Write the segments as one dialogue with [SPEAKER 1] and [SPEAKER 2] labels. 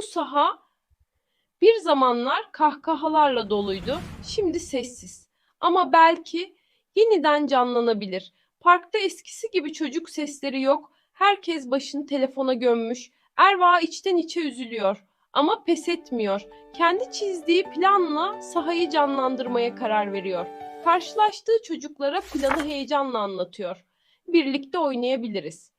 [SPEAKER 1] Bu saha bir zamanlar kahkahalarla doluydu. Şimdi sessiz. Ama belki yeniden canlanabilir. Parkta eskisi gibi çocuk sesleri yok. Herkes başını telefona gömmüş. Erva içten içe üzülüyor ama pes etmiyor. Kendi çizdiği planla sahayı canlandırmaya karar veriyor. Karşılaştığı çocuklara planı heyecanla anlatıyor. Birlikte oynayabiliriz.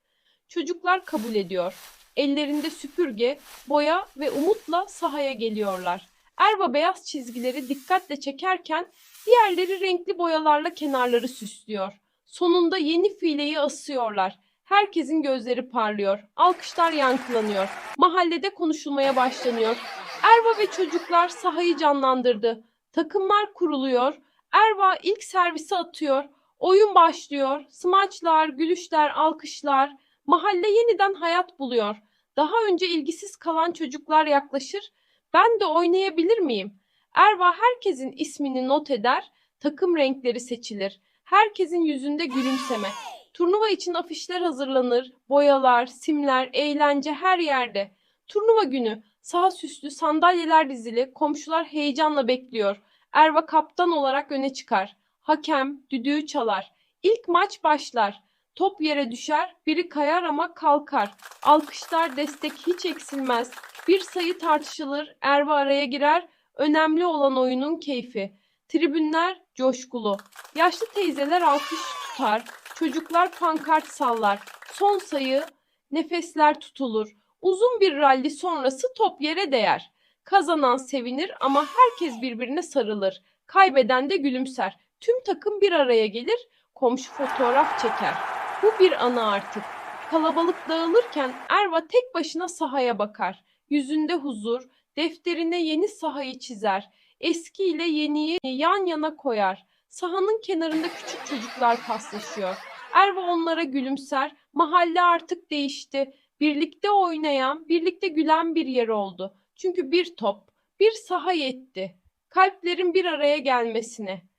[SPEAKER 1] Çocuklar kabul ediyor. Ellerinde süpürge, boya ve umutla sahaya geliyorlar. Erva beyaz çizgileri dikkatle çekerken diğerleri renkli boyalarla kenarları süslüyor. Sonunda yeni fileyi asıyorlar. Herkesin gözleri parlıyor. Alkışlar yankılanıyor. Mahallede konuşulmaya başlanıyor. Erva ve çocuklar sahayı canlandırdı. Takımlar kuruluyor. Erva ilk servisi atıyor. Oyun başlıyor. Smaçlar, gülüşler, alkışlar. Mahalle yeniden hayat buluyor. Daha önce ilgisiz kalan çocuklar yaklaşır. Ben de oynayabilir miyim? Erva herkesin ismini not eder. Takım renkleri seçilir. Herkesin yüzünde gülümseme. Turnuva için afişler hazırlanır. Boyalar, simler, eğlence her yerde. Turnuva günü. Saha süslü, sandalyeler dizili. Komşular heyecanla bekliyor. Erva kaptan olarak öne çıkar. Hakem düdüğü çalar. İlk maç başlar. Top yere düşer, biri kayar ama kalkar. Alkışlar destek hiç eksilmez. Bir sayı tartışılır, Erva araya girer. Önemli olan oyunun keyfi. Tribünler coşkulu. Yaşlı teyzeler alkış tutar. Çocuklar pankart sallar. Son sayı, nefesler tutulur. Uzun bir ralli sonrası top yere değer. Kazanan sevinir ama herkes birbirine sarılır. Kaybeden de gülümser. Tüm takım bir araya gelir, komşu fotoğraf çeker. Bu bir anı artık. Kalabalık dağılırken Erva tek başına sahaya bakar. Yüzünde huzur, defterine yeni sahayı çizer. Eski ile yeniyi yan yana koyar. Sahanın kenarında küçük çocuklar paslaşıyor. Erva onlara gülümser. Mahalle artık değişti. Birlikte oynayan, birlikte gülen bir yer oldu. Çünkü bir top, bir saha yetti. Kalplerin bir araya gelmesine.